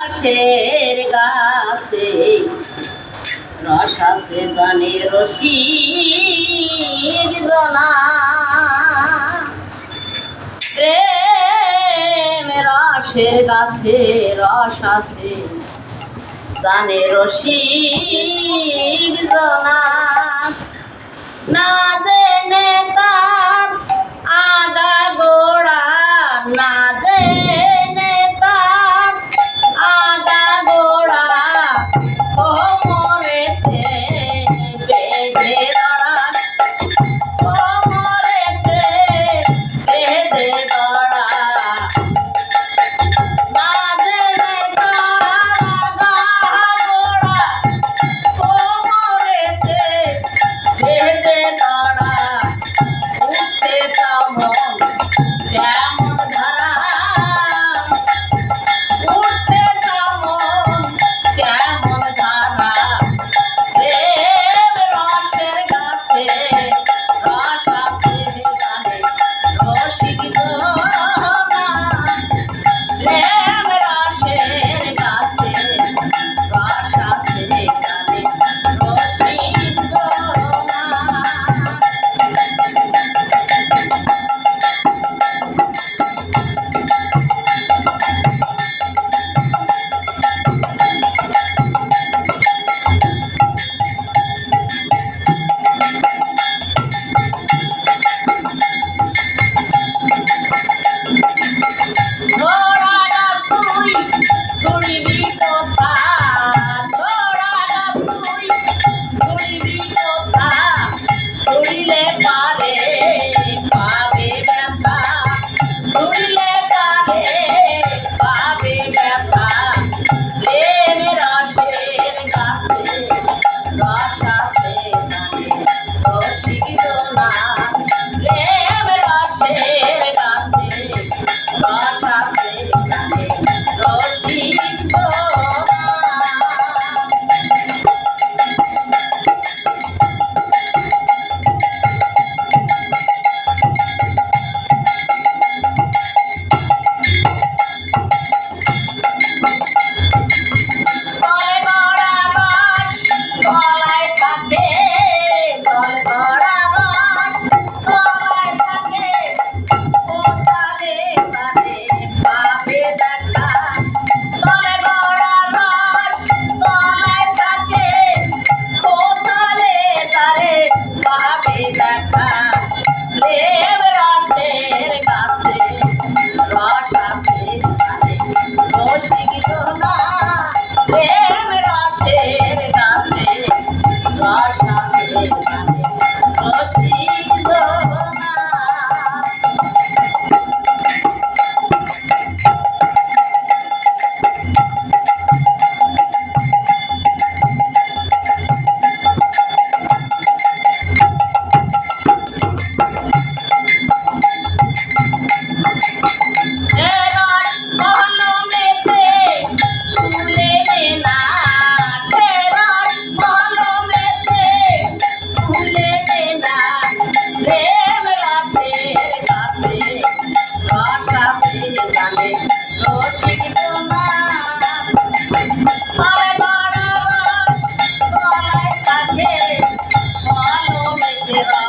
রসের গাছে রস জানে রসিক জনা। রসের গাছে রস আছে জানে রসিক জনা। Yeah. Gracias.